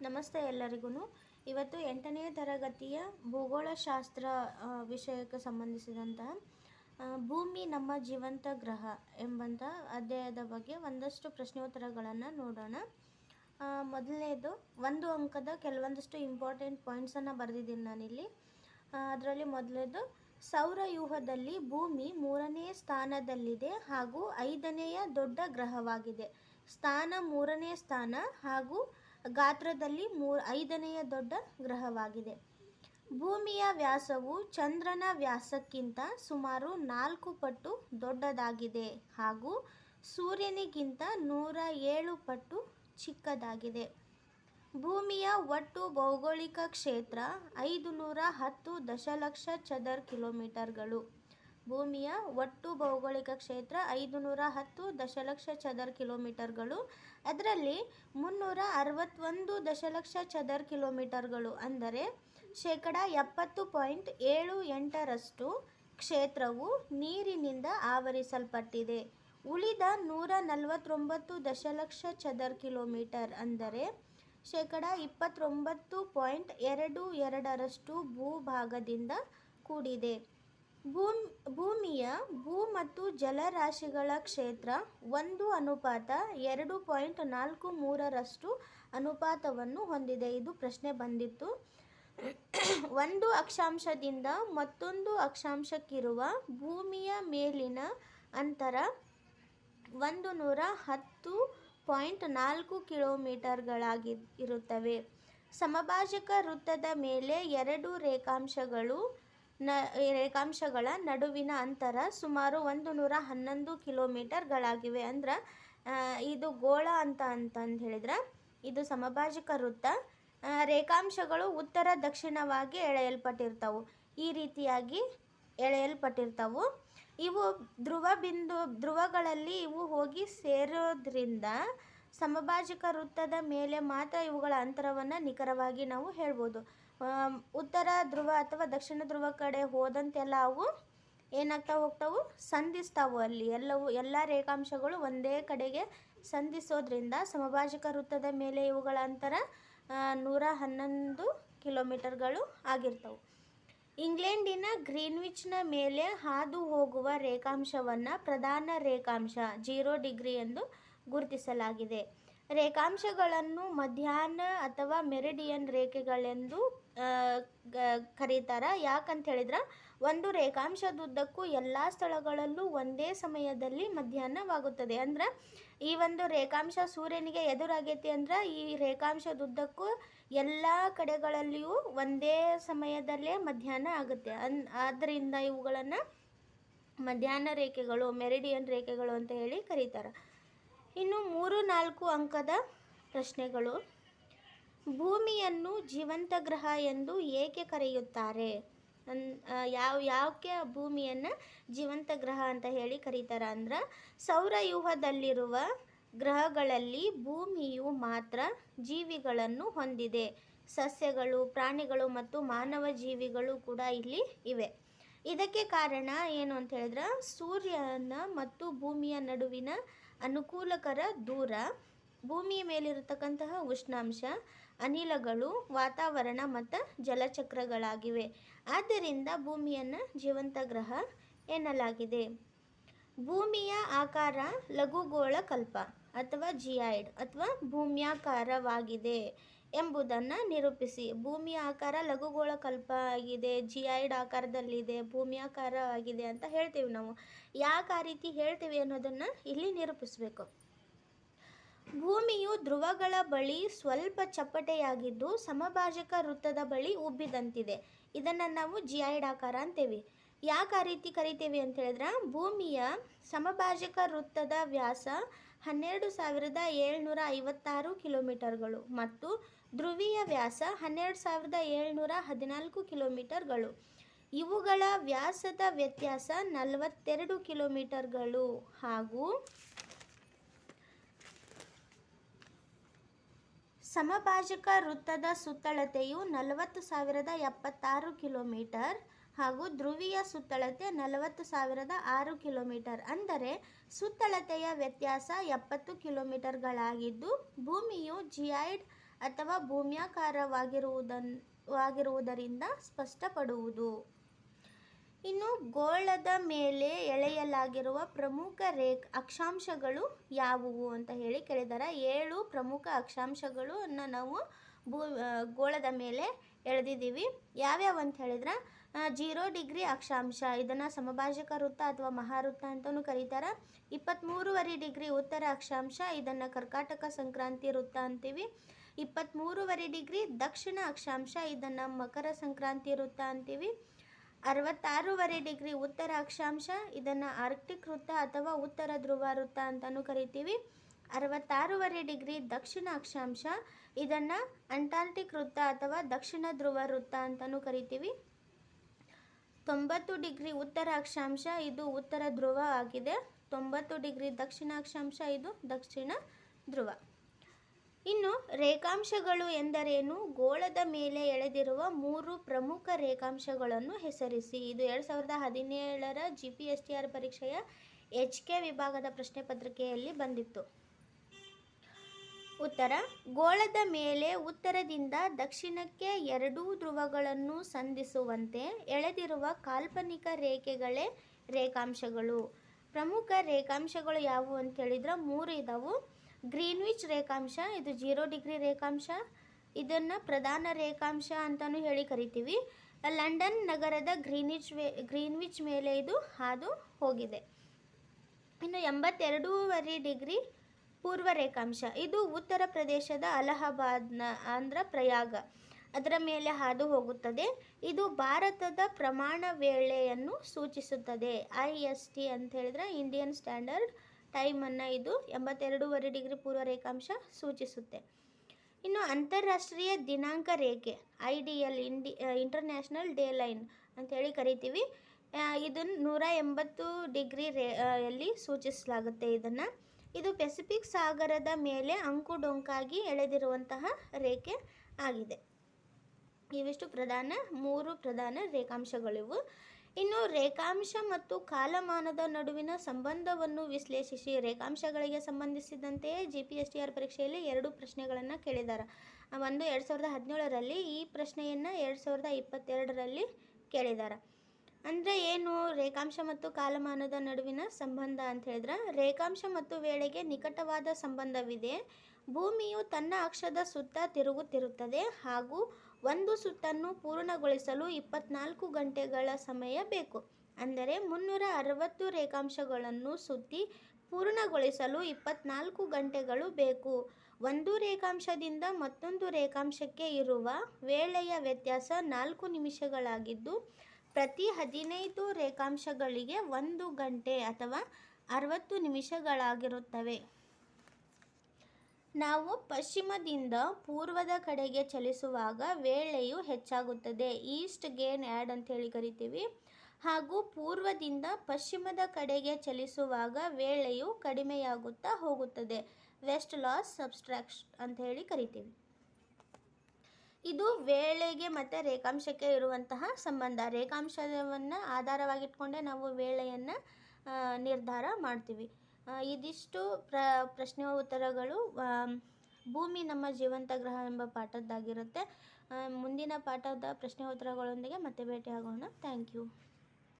ನಮಸ್ತೆ ಎಲ್ಲರಿಗೂ ಇವತ್ತು ಎಂಟನೇ ತರಗತಿಯ ಭೂಗೋಳಶಾಸ್ತ್ರ ವಿಷಯಕ್ಕೆ ಸಂಬಂಧಿಸಿದಂತಹ ಭೂಮಿ ನಮ್ಮ ಜೀವಂತ ಗ್ರಹ ಎಂಬಂಥ ಅಧ್ಯಾಯದ ಬಗ್ಗೆ ಒಂದಷ್ಟು ಪ್ರಶ್ನೋತ್ತರಗಳನ್ನು ನೋಡೋಣ. ಮೊದಲನೇದು, ಒಂದು ಅಂಕದ ಕೆಲವೊಂದಷ್ಟು ಇಂಪಾರ್ಟೆಂಟ್ ಪಾಯಿಂಟ್ಸನ್ನು ಬರೆದಿದ್ದೀನಿ ನಾನಿಲ್ಲಿ. ಅದರಲ್ಲಿ ಮೊದಲನೇದು, ಸೌರವ್ಯೂಹದಲ್ಲಿ ಭೂಮಿ ಮೂರನೇ ಸ್ಥಾನದಲ್ಲಿದೆ ಹಾಗೂ ಐದನೆಯ ದೊಡ್ಡ ಗ್ರಹವಾಗಿದೆ. ಸ್ಥಾನ ಮೂರನೇ ಸ್ಥಾನ ಹಾಗೂ ಗಾತ್ರದಲ್ಲಿ ಮೂರು, ಐದನೆಯ ದೊಡ್ಡ ಗ್ರಹವಾಗಿದೆ. ಭೂಮಿಯ ವ್ಯಾಸವು ಚಂದ್ರನ ವ್ಯಾಸಕ್ಕಿಂತ ಸುಮಾರು ನಾಲ್ಕು ಪಟ್ಟು ದೊಡ್ಡದಾಗಿದೆ ಹಾಗೂ ಸೂರ್ಯನಿಗಿಂತ ನೂರ ಏಳು ಪಟ್ಟು ಚಿಕ್ಕದಾಗಿದೆ. ಭೂಮಿಯ ಒಟ್ಟು ಭೌಗೋಳಿಕ ಕ್ಷೇತ್ರ ಐದು ನೂರ ಹತ್ತು ದಶಲಕ್ಷ ಚದರ್ ಕಿಲೋಮೀಟರ್ಗಳು. ಭೂಮಿಯ ಒಟ್ಟು ಭೌಗೋಳಿಕ ಕ್ಷೇತ್ರ ಐದು ನೂರ ಹತ್ತು ದಶಲಕ್ಷ ಚದರ್ ಕಿಲೋಮೀಟರ್ಗಳು. ಅದರಲ್ಲಿ ಮುನ್ನೂರ ಅರವತ್ತೊಂದು ದಶಲಕ್ಷ ಚದರ್ ಕಿಲೋಮೀಟರ್ಗಳು ಅಂದರೆ ಶೇಕಡ ಎಪ್ಪತ್ತು ಪಾಯಿಂಟ್ ಏಳು ಎಂಟರಷ್ಟು ಕ್ಷೇತ್ರವು ನೀರಿನಿಂದ ಆವರಿಸಲ್ಪಟ್ಟಿದೆ. ಉಳಿದ ನೂರ ನಲವತ್ತೊಂಬತ್ತು ದಶಲಕ್ಷ ಚದರ್ ಕಿಲೋಮೀಟರ್ ಅಂದರೆ ಶೇಕಡ ಇಪ್ಪತ್ತೊಂಬತ್ತು ಪಾಯಿಂಟ್ ಎರಡು ಎರಡರಷ್ಟು ಭೂಭಾಗದಿಂದ ಕೂಡಿದೆ. ಭೂಮಿಯ ಭೂ ಮತ್ತು ಜಲರಾಶಿಗಳ ಕ್ಷೇತ್ರ ಒಂದು ಅನುಪಾತ ಎರಡು ಪಾಯಿಂಟ್ ನಾಲ್ಕು ಮೂರರಷ್ಟು ಅನುಪಾತವನ್ನು ಹೊಂದಿದೆ. ಇದು ಪ್ರಶ್ನೆ ಬಂದಿತ್ತು. ಒಂದು ಅಕ್ಷಾಂಶದಿಂದ ಮತ್ತೊಂದು ಅಕ್ಷಾಂಶಕ್ಕಿರುವ ಭೂಮಿಯ ಮೇಲಿನ ಅಂತರ ಒಂದು ನೂರ ಹತ್ತು ಪಾಯಿಂಟ್ ನಾಲ್ಕು ಕಿಲೋಮೀಟರ್ಗಳಾಗಿ ಇರುತ್ತವೆ. ಸಮಭಾಜಕ ವೃತ್ತದ ಮೇಲೆ ಎರಡು ರೇಖಾಂಶಗಳು ನ, ರೇಖಾಂಶಗಳ ನಡುವಿನ ಅಂತರ ಸುಮಾರು ಒಂದು ನೂರ ಹನ್ನೊಂದು ಕಿಲೋಮೀಟರ್ಗಳಾಗಿವೆ. ಅಂದ್ರೆ ಇದು ಗೋಳ ಅಂತ, ಅಂತಂದು ಹೇಳಿದ್ರೆ. ಇದು ಸಮಭಾಜಕ ವೃತ್ತ. ರೇಖಾಂಶಗಳು ಉತ್ತರ ದಕ್ಷಿಣವಾಗಿ ಎಳೆಯಲ್ಪಟ್ಟಿರ್ತವು. ಈ ರೀತಿಯಾಗಿ ಎಳೆಯಲ್ಪಟ್ಟಿರ್ತವು. ಇವು ಧ್ರುವ ಬಿಂದು, ಧ್ರುವಗಳಲ್ಲಿ ಇವು ಹೋಗಿ ಸೇರೋದ್ರಿಂದ ಸಮಭಾಜಕ ವೃತ್ತದ ಮೇಲೆ ಮಾತ್ರ ಇವುಗಳ ಅಂತರವನ್ನು ನಿಖರವಾಗಿ ನಾವು ಹೇಳ್ಬೋದು. ಉತ್ತರ ಧ್ರುವ ಅಥವಾ ದಕ್ಷಿಣ ಧ್ರುವ ಕಡೆ ಹೋದಂತೆಲ್ಲ ಅವು ಏನಾಗ್ತಾ ಹೋಗ್ತಾವು? ಸಂಧಿಸ್ತಾವು ಅಲ್ಲಿ. ಎಲ್ಲವೂ, ಎಲ್ಲ ರೇಖಾಂಶಗಳು ಒಂದೇ ಕಡೆಗೆ ಸಂಧಿಸೋದ್ರಿಂದ ಸಮಭಾಜಕ ವೃತ್ತದ ಮೇಲೆ ಇವುಗಳ ಅಂತರ ನೂರ ಹನ್ನೊಂದು ಕಿಲೋಮೀಟರ್ಗಳು ಆಗಿರ್ತವು. ಇಂಗ್ಲೆಂಡಿನ ಗ್ರೀನ್ವಿಚ್ನ ಮೇಲೆ ಹಾದು ಹೋಗುವ ರೇಖಾಂಶವನ್ನು ಪ್ರಧಾನ ರೇಖಾಂಶ, ಜೀರೋ ಡಿಗ್ರಿ ಎಂದು ಗುರುತಿಸಲಾಗಿದೆ. ರೇಖಾಂಶಗಳನ್ನು ಮಧ್ಯಾಹ್ನ ಅಥವಾ ಮೆರಿಡಿಯನ್ ರೇಖೆಗಳೆಂದು ಕರೀತಾರ. ಯಾಕಂತ ಹೇಳಿದ್ರೆ, ಒಂದು ರೇಖಾಂಶದುದ್ದಕ್ಕೂ ಎಲ್ಲ ಸ್ಥಳಗಳಲ್ಲೂ ಒಂದೇ ಸಮಯದಲ್ಲಿ ಮಧ್ಯಾಹ್ನವಾಗುತ್ತದೆ. ಅಂದ್ರೆ, ಈ ಒಂದು ರೇಖಾಂಶ ಸೂರ್ಯನಿಗೆ ಎದುರಾಗೈತಿ ಅಂದ್ರೆ, ಈ ರೇಖಾಂಶದುದ್ದಕ್ಕೂ ಎಲ್ಲ ಕಡೆಗಳಲ್ಲಿಯೂ ಒಂದೇ ಸಮಯದಲ್ಲೇ ಮಧ್ಯಾಹ್ನ ಆಗುತ್ತೆ. ಅನ್ ಆದ್ದರಿಂದ ಇವುಗಳನ್ನು ಮಧ್ಯಾಹ್ನ ರೇಖೆಗಳು, ಮೆರಿಡಿಯನ್ ರೇಖೆಗಳು ಅಂತ ಹೇಳಿ ಕರೀತಾರೆ. ಇನ್ನು ಮೂರು ನಾಲ್ಕು ಅಂಕದ ಪ್ರಶ್ನೆಗಳು. ಭೂಮಿಯನ್ನು ಜೀವಂತ ಗ್ರಹ ಎಂದು ಏಕೆ ಕರೆಯುತ್ತಾರೆ? ಯಾವ, ಯಾಕೆ ಭೂಮಿಯನ್ನು ಜೀವಂತ ಗ್ರಹ ಅಂತ ಹೇಳಿ ಕರೀತಾರೆ ಅಂದ್ರೆ, ಸೌರವ್ಯೂಹದಲ್ಲಿರುವ ಗ್ರಹಗಳಲ್ಲಿ ಭೂಮಿಯು ಮಾತ್ರ ಜೀವಿಗಳನ್ನು ಹೊಂದಿದೆ. ಸಸ್ಯಗಳು, ಪ್ರಾಣಿಗಳು ಮತ್ತು ಮಾನವ ಜೀವಿಗಳು ಕೂಡ ಇಲ್ಲಿ ಇವೆ. ಇದಕ್ಕೆ ಕಾರಣ ಏನು ಅಂತ ಹೇಳಿದ್ರೆ, ಸೂರ್ಯನ ಮತ್ತು ಭೂಮಿಯ ನಡುವಿನ ಅನುಕೂಲಕರ ದೂರ. ಭೂಮಿಯ ಮೇಲಿರತಕ್ಕಂತಹ ಉಷ್ಣಾಂಶ, ಅನಿಲಗಳು, ವಾತಾವರಣ ಮತ್ತು ಜಲಚಕ್ರಗಳಾಗಿವೆ. ಆದ್ದರಿಂದ ಭೂಮಿಯನ್ನು ಜೀವಂತ ಗ್ರಹ ಎನ್ನಲಾಗಿದೆ. ಭೂಮಿಯ ಆಕಾರ ಲಘುಗೋಳ ಕಲ್ಪ ಅಥವಾ ಜಿಯಾಯ್ಡ್ ಅಥವಾ ಭೂಮ್ಯಾಕಾರವಾಗಿದೆ. ಎಂಬುದನ್ನು ನಿರೂಪಿಸಿ. ಭೂಮಿಯ ಆಕಾರ ಲಘುಗೋಳ ಕಲ್ಪ ಆಗಿದೆ ಜಿಯಾಯ್ಡ್ ಆಕಾರದಲ್ಲಿದೆ ಆಕಾರ ಆಗಿದೆ ಅಂತ ಹೇಳ್ತೀವಿ ನಾವು. ಯಾಕೆ ಆ ರೀತಿ ಹೇಳ್ತೀವಿ ಅನ್ನೋದನ್ನು ಇಲ್ಲಿ ನಿರೂಪಿಸಬೇಕು. ಭೂಮಿಯು ಧ್ರುವಗಳ ಬಳಿ ಸ್ವಲ್ಪ ಚಪ್ಪಟೆಯಾಗಿದ್ದು, ಸಮಭಾಜಕ ವೃತ್ತದ ಬಳಿ ಉಬ್ಬಿದಂತಿದೆ. ಇದನ್ನು ನಾವು ಜಿಯಾಯ್ಡ್ ಆಕಾರ ಅಂತೀವಿ. ಯಾಕೆ ಆ ರೀತಿ ಕರಿತೀವಿ ಅಂತ ಹೇಳಿದ್ರೆ, ಭೂಮಿಯ ಸಮಭಾಜಕ ವೃತ್ತದ ವ್ಯಾಸ ಹನ್ನೆರಡು ಸಾವಿರದ ಏಳ್ನೂರ ಐವತ್ತಾರು ಕಿಲೋಮೀಟರ್ಗಳು ಮತ್ತು ಧ್ರುವೀಯ ವ್ಯಾಸ ಹನ್ನೆರಡು ಸಾವಿರದ ಏಳ್ನೂರ ಹದಿನಾಲ್ಕು ಕಿಲೋಮೀಟರ್ಗಳು. ಇವುಗಳ ವ್ಯಾಸದ ವ್ಯತ್ಯಾಸ ನಲವತ್ತೆರಡು ಕಿಲೋಮೀಟರ್ಗಳು ಹಾಗೂ ಸಮಭಾಜಕ ವೃತ್ತದ ಸುತ್ತಳತೆಯು ನಲವತ್ತು ಸಾವಿರದ ಎಪ್ಪತ್ತಾರು ಕಿಲೋಮೀಟರ್ ಹಾಗೂ ಧ್ರುವೀಯ ಸುತ್ತಳತೆ ನಲವತ್ತು ಸಾವಿರದ ಆರು ಕಿಲೋಮೀಟರ್. ಅಂದರೆ ಸುತ್ತಳತೆಯ ವ್ಯತ್ಯಾಸ ಎಪ್ಪತ್ತು ಕಿಲೋಮೀಟರ್ಗಳಾಗಿದ್ದು, ಭೂಮಿಯು ಜಿಯೈಡ್ ಅಥವಾ ಭೂಮ್ಯಾಕಾರವಾಗಿರುವುದನ್ ವಾಗಿರುವುದರಿಂದ ಸ್ಪಷ್ಟಪಡುವುದು. ಇನ್ನು ಗೋಳದ ಮೇಲೆ ಎಳೆಯಲಾಗಿರುವ ಪ್ರಮುಖ ರೇಖ, ಅಕ್ಷಾಂಶಗಳು ಯಾವುವು ಅಂತ ಹೇಳಿ ಕೇಳಿದ್ದಾರೆ ಏಳು ಪ್ರಮುಖ ಅಕ್ಷಾಂಶಗಳನ್ನು ನಾವು ಭೂ ಗೋಳದ ಮೇಲೆ ಎಳೆದಿದ್ದೀವಿ. ಯಾವ್ಯಾವ ಅಂತ ಹೇಳಿದ್ರೆ ಜೀರೋ ಡಿಗ್ರಿ ಅಕ್ಷಾಂಶ. ಇದನ್ನು ಸಮಭಾಜಕ ವೃತ್ತ ಅಥವಾ ಮಹಾವೃತ್ತ ಅಂತಲೂ ಕರೀತಾರೆ. ಇಪ್ಪತ್ತ್ಮೂರುವರೆ ಡಿಗ್ರಿ ಉತ್ತರ ಅಕ್ಷಾಂಶ, ಇದನ್ನು ಕರ್ಕಾಟಕ ಸಂಕ್ರಾಂತಿ ವೃತ್ತ ಅಂತೀವಿ. ಇಪ್ಪತ್ತ್ಮೂರುವರೆ ಡಿಗ್ರಿ ದಕ್ಷಿಣ ಅಕ್ಷಾಂಶ, ಇದನ್ನು ಮಕರ ಸಂಕ್ರಾಂತಿ ವೃತ್ತ ಅಂತೀವಿ. ಅರವತ್ತಾರೂವರೆ ಡಿಗ್ರಿ ಉತ್ತರ ಅಕ್ಷಾಂಶ, ಇದನ್ನು ಆರ್ಕ್ಟಿಕ್ ವೃತ್ತ ಅಥವಾ ಉತ್ತರ ಧ್ರುವ ವೃತ್ತ ಅಂತಲೂ ಕರಿತೀವಿ. ಅರವತ್ತಾರೂವರೆ ಡಿಗ್ರಿ ದಕ್ಷಿಣ ಅಕ್ಷಾಂಶ ಇದನ್ನು ಅಂಟಾರ್ಟಿಕ್ ವೃತ್ತ ಅಥವಾ ದಕ್ಷಿಣ ಧ್ರುವ ವೃತ್ತ ಅಂತಲೂ ಕರಿತೀವಿ. ತೊಂಬತ್ತು ಡಿಗ್ರಿ ಉತ್ತರ ಅಕ್ಷಾಂಶ ಇದು ಉತ್ತರ ಧ್ರುವ ಆಗಿದೆ. ತೊಂಬತ್ತು ಡಿಗ್ರಿ ದಕ್ಷಿಣ ಅಕ್ಷಾಂಶ ಇದು ದಕ್ಷಿಣ ಧ್ರುವ. ಇನ್ನು ರೇಖಾಂಶಗಳು ಎಂದರೇನು? ಗೋಳದ ಮೇಲೆ ಎಳೆದಿರುವ ಮೂರು ಪ್ರಮುಖ ರೇಖಾಂಶಗಳನ್ನು ಹೆಸರಿಸಿ. ಇದು ಎರಡು ಸಾವಿರದ ಹದಿನೇಳರ G P S T R ಪರೀಕ್ಷೆಯ ಎಚ್ ಕೆ ವಿಭಾಗದ ಪ್ರಶ್ನೆ ಪತ್ರಿಕೆಯಲ್ಲಿ ಬಂದಿತ್ತು. ಉತ್ತರ, ಗೋಳದ ಮೇಲೆ ಉತ್ತರದಿಂದ ದಕ್ಷಿಣಕ್ಕೆ ಎರಡೂ ಧ್ರುವಗಳನ್ನು ಸಂಧಿಸುವಂತೆ ಎಳೆದಿರುವ ಕಾಲ್ಪನಿಕ ರೇಖೆಗಳೇ ರೇಖಾಂಶಗಳು. ಪ್ರಮುಖ ರೇಖಾಂಶಗಳು ಯಾವುವು ಅಂತ ಹೇಳಿದ್ರೆ ಮೂರು ಇದಾವು. ಗ್ರೀನ್ವಿಚ್ ರೇಖಾಂಶ, ಇದು ಜೀರೋ ಡಿಗ್ರಿ ರೇಖಾಂಶ, ಇದನ್ನು ಪ್ರಧಾನ ರೇಖಾಂಶ ಅಂತಲೂ ಹೇಳಿ ಕರಿತೀವಿ. ಲಂಡನ್ ನಗರದ ಗ್ರೀನಿಚ್ ವೇ, ಗ್ರೀನ್ವಿಚ್ ಮೇಲೆ ಇದು ಹಾದು ಹೋಗಿದೆ. ಇನ್ನು ಎಂಬತ್ತೆರಡೂವರೆ ಡಿಗ್ರಿ ಪೂರ್ವ ರೇಖಾಂಶ ಇದು ಉತ್ತರ ಪ್ರದೇಶದ ಅಲಹಾಬಾದ್ನ ಆಂಧ್ರ ಪ್ರಯಾಗ. ಅದರ ಮೇಲೆ ಹಾದು ಹೋಗುತ್ತದೆ. ಇದು ಭಾರತದ ಪ್ರಮಾಣ ವೇಳೆಯನ್ನು ಸೂಚಿಸುತ್ತದೆ. ಐ ಎಸ್ ಟಿ ಅಂತ ಹೇಳಿದ್ರೆ ಇಂಡಿಯನ್ ಸ್ಟ್ಯಾಂಡರ್ಡ್ ಟೈಮನ್ನು ಇದು ಎಂಬತ್ತೆರಡೂವರೆ ಡಿಗ್ರಿ ಪೂರ್ವ ರೇಖಾಂಶ ಸೂಚಿಸುತ್ತೆ. ಇನ್ನು ಅಂತಾರಾಷ್ಟ್ರೀಯ ದಿನಾಂಕ ರೇಖೆ, ಐ ಡಿ ಎಲ್, ಇಂಡಿ ಇಂಟರ್ನ್ಯಾಷನಲ್ ಡೇ ಲೈನ್ ಅಂತೇಳಿ ಕರಿತೀವಿ. ಇದನ್ನು ನೂರ ಎಂಬತ್ತು ಡಿಗ್ರಿ ರೇ ಅಲ್ಲಿ ಸೂಚಿಸಲಾಗುತ್ತೆ ಇದನ್ನು. ಇದು ಪೆಸಿಫಿಕ್ ಸಾಗರದ ಮೇಲೆ ಅಂಕುಡೊಂಕಾಗಿ ಎಳೆದಿರುವಂತಹ ರೇಖೆ ಆಗಿದೆ. ಇವಿಷ್ಟು ಪ್ರಧಾನ, ಮೂರು ಪ್ರಧಾನ ರೇಖಾಂಶಗಳಿವು. ಇನ್ನು ರೇಖಾಂಶ ಮತ್ತು ಕಾಲಮಾನದ ನಡುವಿನ ಸಂಬಂಧವನ್ನು ವಿಶ್ಲೇಷಿಸಿ ರೇಖಾಂಶಗಳಿಗೆ ಸಂಬಂಧಿಸಿದಂತೆಯೇ G P S T R ಪರೀಕ್ಷೆಯಲ್ಲಿ ಎರಡು ಪ್ರಶ್ನೆಗಳನ್ನು ಕೇಳಿದ್ದಾರೆ ಒಂದು ಎರಡು ಸಾವಿರದ ಹದಿನೇಳರಲ್ಲಿ ಈ ಪ್ರಶ್ನೆಯನ್ನು ಎರಡು ಸಾವಿರದ ಇಪ್ಪತ್ತೆರಡರಲ್ಲಿ ಕೇಳಿದ್ದಾರೆ ಅಂದರೆ ಏನು? ರೇಖಾಂಶ ಮತ್ತು ಕಾಲಮಾನದ ನಡುವಿನ ಸಂಬಂಧ ಅಂತ ಹೇಳಿದ್ರೆ? ರೇಖಾಂಶ ಮತ್ತು ವೇಳೆಗೆ ನಿಕಟವಾದ ಸಂಬಂಧವಿದೆ. ಭೂಮಿಯು ತನ್ನ ಅಕ್ಷದ ಸುತ್ತ ತಿರುಗುತ್ತಿರುತ್ತದೆ ಹಾಗೂ ಒಂದು ಸುತ್ತನ್ನು ಪೂರ್ಣಗೊಳಿಸಲು ಇಪ್ಪತ್ನಾಲ್ಕು ಗಂಟೆಗಳ ಸಮಯ ಬೇಕು. ಅಂದರೆ ಮುನ್ನೂರ ಅರವತ್ತು ರೇಖಾಂಶಗಳನ್ನು ಸುತ್ತಿ ಪೂರ್ಣಗೊಳಿಸಲು ಇಪ್ಪತ್ನಾಲ್ಕು ಗಂಟೆಗಳು ಬೇಕು. ಒಂದು ರೇಖಾಂಶದಿಂದ ಮತ್ತೊಂದು ರೇಖಾಂಶಕ್ಕೆ ಇರುವ ವೇಳೆಯ ವ್ಯತ್ಯಾಸ ನಾಲ್ಕು ನಿಮಿಷಗಳಾಗಿದ್ದು ಪ್ರತಿ ಹದಿನೈದು ರೇಖಾಂಶಗಳಿಗೆ ಒಂದು ಗಂಟೆ ಅಥವಾ ಅರವತ್ತು ನಿಮಿಷಗಳಾಗಿರುತ್ತವೆ. ನಾವು ಪಶ್ಚಿಮದಿಂದ ಪೂರ್ವದ ಕಡೆಗೆ ಚಲಿಸುವಾಗ ವೇಳೆಯು ಹೆಚ್ಚಾಗುತ್ತದೆ. ಈಸ್ಟ್ ಗೇನ್ ಆ್ಯಡ್ ಅಂತ ಹೇಳಿ ಕರಿತೀವಿ. ಹಾಗೂ ಪೂರ್ವದಿಂದ ಪಶ್ಚಿಮದ ಕಡೆಗೆ ಚಲಿಸುವಾಗ ವೇಳೆಯು ಕಡಿಮೆಯಾಗುತ್ತಾ ಹೋಗುತ್ತದೆ. ವೆಸ್ಟ್ ಲಾಸ್ ಸಬ್ಸ್ಟ್ರಾಕ್ಷ್ ಅಂತ ಹೇಳಿ ಕರಿತೀವಿ. ಇದು ವೇಳೆಗೆ ಮತ್ತು ರೇಖಾಂಶಕ್ಕೆ ಇರುವಂತಹ ಸಂಬಂಧ. ರೇಖಾಂಶವನ್ನು ಆಧಾರವಾಗಿಟ್ಕೊಂಡೇ ನಾವು ವೇಳೆಯನ್ನು ನಿರ್ಧಾರ ಮಾಡ್ತೀವಿ. ಇದಿಷ್ಟು ಪ್ರ ಪ್ರಶ್ನೆ ಉತ್ತರಗಳು ಭೂಮಿ ನಮ್ಮ ಜೀವಂತ ಗ್ರಹ ಎಂಬ ಪಾಠದ್ದಾಗಿರುತ್ತೆ. ಮುಂದಿನ ಪಾಠದ ಪ್ರಶ್ನೆ ಉತ್ತರಗಳೊಂದಿಗೆ ಮತ್ತೆ ಭೇಟಿಯಾಗೋಣ. Thank you.